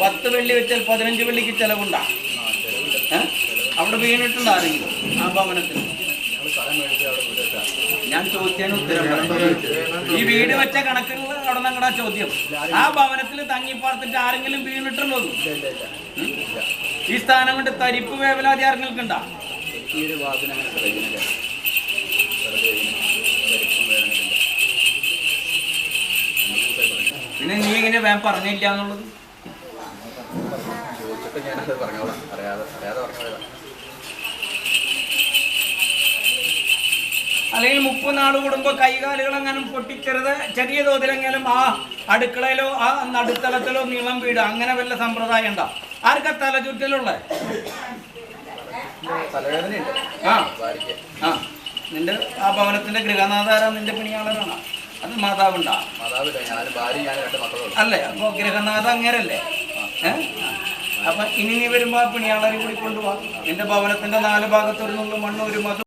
പത്ത് വെള്ളി വെച്ചാൽ പതിനഞ്ച് വെള്ളിക്ക് ചെലവുണ്ടാ? അവിടെ വീണിട്ടുണ്ടോ ആരെങ്കിലും ആ ഭവനത്തിൽ ഞാൻ ചോദിച്ചതിന് ഉത്തരം ഈ വീട് വെച്ച കണക്കുകൾ അവിടെ നിങ്ങളുടെ ചോദ്യം ആ ഭവനത്തിൽ തങ്ങിപ്പാർത്തിട്ട് ആരെങ്കിലും വീണിട്ടുള്ളത്. ഈ സ്ഥാനം കൊണ്ട് തരിപ്പ് വേവലാതി ആരെങ്കിലും ഉണ്ടാ. പിന്നെ നീ ഇങ്ങനെ വേം പറഞ്ഞില്ല എന്നുള്ളത് ചോദിച്ചിട്ട് ഞാനത് പറഞ്ഞോളാം. അറിയാതെ അറിയാതെ പറഞ്ഞോളാം. അല്ലെങ്കിൽ നാൾ കൂടുമ്പോൾ കൈകാലുകൾ അങ്ങനെ പൊട്ടിക്കരുത്. ചെറിയ തോതിലെങ്കിലും ആ അടുക്കളയിലോ ആ നടുത്തലത്തിലോ നീളം വീട് അങ്ങനെ വല്ല സമ്പ്രദായം ഉണ്ടോ? ആർക്കാ തല ചുറ്റലുള്ള ആ. നിന്റെ ആ ഭവനത്തിന്റെ ഗൃഹനാഥാരം നിന്റെ പിണിയാളനാണ്? അത് മാതാവുണ്ടാ? അല്ലേ? അപ്പൊ ഗൃഹനാഥ അങ്ങരല്ലേ? ഏ? അപ്പൊ ഇനി നീ വരുമ്പോ ആ പിണിയാളരെ കൂടി കൊണ്ടുപോവാ നിന്റെ ഭവനത്തിന്റെ നാല് ഭാഗത്തൊരു നിന്നും മണ്ണ് ഒരു